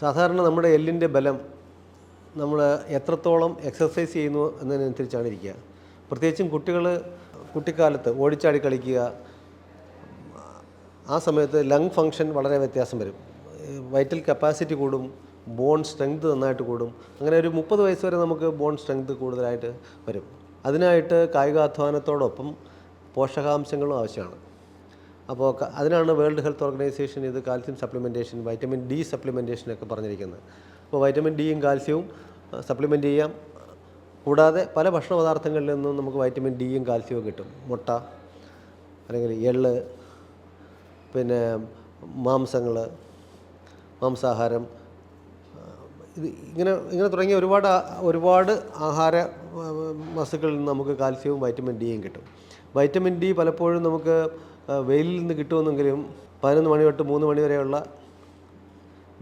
സാധാരണ നമ്മുടെ എല്ലിന്റെ ബലം നമ്മൾ എത്രത്തോളം എക്സസൈസ് ചെയ്യുന്നു എന്നതിനനുസരിച്ചാണ് ഇരിക്കുക. പ്രത്യേകിച്ചും കുട്ടികൾ കുട്ടിക്കാലത്ത് ഓടിച്ചാടി കളിക്കുക ആ സമയത്ത് ലങ് ഫങ്ഷൻ വളരെ വ്യത്യാസം വരും. വൈറ്റൽ കപ്പാസിറ്റി കൂടും ബോൺ സ്ട്രെങ്ത് നന്നായിട്ട് കൂടും. അങ്ങനെ ഒരു മുപ്പത് വയസ്സ് വരെ നമുക്ക് ബോൺ സ്ട്രെങ്ത് കൂടുതലായിട്ട് വരും. അതിനായിട്ട് കായികാധ്വാനത്തോടൊപ്പം പോഷകാംശങ്ങളും ആവശ്യമാണ്. അപ്പോൾ അതിനാണ് വേൾഡ് ഹെൽത്ത് ഓർഗനൈസേഷൻ ഇത് calcium supplementation vitamin D supplementation ഒക്കെ പറഞ്ഞിരിക്കുന്നത്. അപ്പോൾ വൈറ്റമിൻ ഡിയും കാൽസ്യവും സപ്ലിമെന്റ് ചെയ്യാം. കൂടാതെ പല ഭക്ഷണ പദാർത്ഥങ്ങളിൽ നിന്നും നമുക്ക് വൈറ്റമിൻ ഡിയും കാൽസ്യവും കിട്ടും. മുട്ട അല്ലെങ്കിൽ എള്ള് പിന്നെ മാംസങ്ങൾ മാംസാഹാരം ഇത് ഇങ്ങനെ ഇങ്ങനെ തുടങ്ങിയ ഒരുപാട് ഒരുപാട് ആഹാര വസ്തുക്കളിൽ നിന്ന് നമുക്ക് കാൽസ്യവും വൈറ്റമിൻ ഡിയും കിട്ടും. വൈറ്റമിൻ ഡി പലപ്പോഴും നമുക്ക് വെയിലിൽ നിന്ന് കിട്ടുമെന്നെങ്കിലും പതിനൊന്ന് മണി തൊട്ട് മൂന്ന് മണി വരെയുള്ള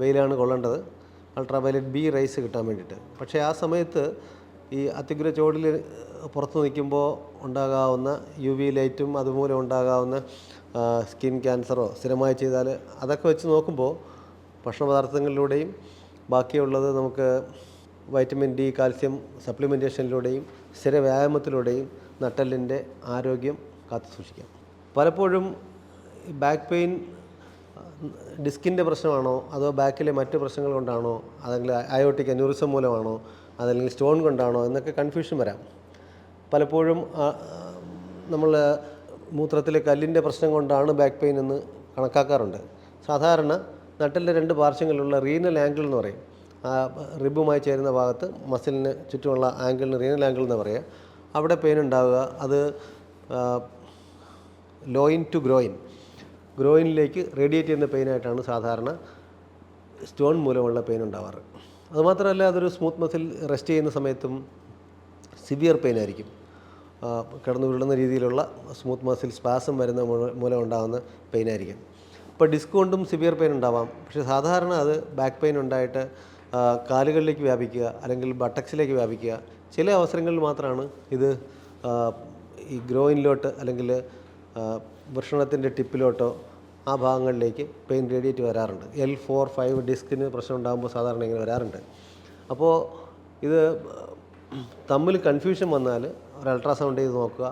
വെയിലാണ് കൊള്ളേണ്ടത്. അൾട്രാ വയലറ്റ് ബി റൈസ് കിട്ടാൻ വേണ്ടിയിട്ട്. പക്ഷേ ആ സമയത്ത് ഈ അത്യുഗ്ര ചുവടിൽ പുറത്ത് നിൽക്കുമ്പോൾ ഉണ്ടാകാവുന്ന യു വി ലൈറ്റും അതുമൂലം ഉണ്ടാകാവുന്ന സ്കിൻ ക്യാൻസറോ സ്ഥിരമായി ചെയ്താൽ അതൊക്കെ വെച്ച് നോക്കുമ്പോൾ ഭക്ഷണപദാർത്ഥങ്ങളിലൂടെയും ബാക്കിയുള്ളത് നമുക്ക് വൈറ്റമിൻ ഡി കാൽസ്യം സപ്ലിമെന്റേഷനിലൂടെയും സ്ഥിര വ്യായാമത്തിലൂടെയും നട്ടലിന്റെ ആരോഗ്യം കാത്തു സൂക്ഷിക്കാം. പലപ്പോഴും ബാക്ക് പെയിൻ ഡിസ്കിന്റെ പ്രശ്നമാണോ അതോ ബാക്കിലെ മറ്റ് പ്രശ്നങ്ങൾ കൊണ്ടാണോ അല്ലെങ്കിൽ അയോട്ടിക് അന്യൂറിസം മൂലമാണോ അതല്ലെങ്കിൽ സ്റ്റോൺ കൊണ്ടാണോ എന്നൊക്കെ കൺഫ്യൂഷൻ വരാം. പലപ്പോഴും നമ്മൾ മൂത്രത്തിലെ കല്ലിന്റെ പ്രശ്നം കൊണ്ടാണ് ബാക്ക് പെയിൻ എന്ന് കണക്കാക്കാറുണ്ട്. സാധാരണ നട്ടലിന്റെ രണ്ട് പാർശ്വങ്ങളിലുള്ള റീനൽ ആംഗിൾ എന്ന് പറയും. ആ റിബുമായി ചേരുന്ന ഭാഗത്ത് മസിലിന് ചുറ്റുമുള്ള ആംഗിളിന് റീനൽ ആംഗിൾ എന്ന് പറയുക. അവിടെ പെയിൻ ഉണ്ടാവുക അത് ലോയിൻ ടു ഗ്രോയിൻ ഗ്രോയിനിലേക്ക് റേഡിയേറ്റ് ചെയ്യുന്ന പെയിനായിട്ടാണ് സാധാരണ സ്റ്റോൺ മൂലമുള്ള പെയിൻ ഉണ്ടാവാറ്. അതുമാത്രമല്ല അതൊരു സ്മൂത്ത് മസിൽ റെസ്റ്റ് ചെയ്യുന്ന സമയത്തും സിവിയർ പെയിൻ ആയിരിക്കും. കിടന്നു വീഴുന്ന രീതിയിലുള്ള സ്മൂത്ത് മസിൽ സ്പാസം വരുന്ന മൂലം ഉണ്ടാകുന്ന പെയിൻ ആയിരിക്കും. ഇപ്പോൾ ഡിസ്ക് കൊണ്ടും സിവിയർ പെയിൻ ഉണ്ടാവാം. പക്ഷേ സാധാരണ അത് ബാക്ക് പെയിൻ ഉണ്ടായിട്ട് കാലുകളിലേക്ക് വ്യാപിക്കുക അല്ലെങ്കിൽ ബട്ടക്സിലേക്ക് വ്യാപിക്കുക ചില അവസരങ്ങളിൽ മാത്രമാണ് ഇത് ഈ ഗ്രോയിനിലോട്ട് അല്ലെങ്കിൽ വൃഷണത്തിന്റെ ടിപ്പിലോട്ടോ ആ ഭാഗങ്ങളിലേക്ക് പെയിൻ റേഡിയേറ്റ് വരാറുണ്ട്. എൽ ഫോർ ഫൈവ് ഡിസ്കിന് പ്രശ്നം ഉണ്ടാകുമ്പോൾ സാധാരണ ഇങ്ങനെ വരാറുണ്ട്. അപ്പോൾ ഇത് തമ്മിൽ കൺഫ്യൂഷൻ വന്നാൽ ഒരു അൾട്രാസൗണ്ട് ചെയ്ത് നോക്കുക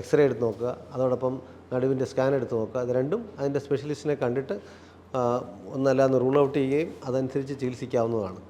എക്സ്റേ എടുത്ത് നോക്കുക അതോടൊപ്പം നടുവിന്റെ സ്കാൻ എടുത്ത് നോക്കുക അത് രണ്ടും അതിന്റെ സ്പെഷ്യലിസ്റ്റിനെ കണ്ടിട്ട് ഒന്നല്ലാന്ന് റൂൾ ഔട്ട് ചെയ്യുകയും അതനുസരിച്ച് ചികിത്സിക്കാവുന്നതാണ്.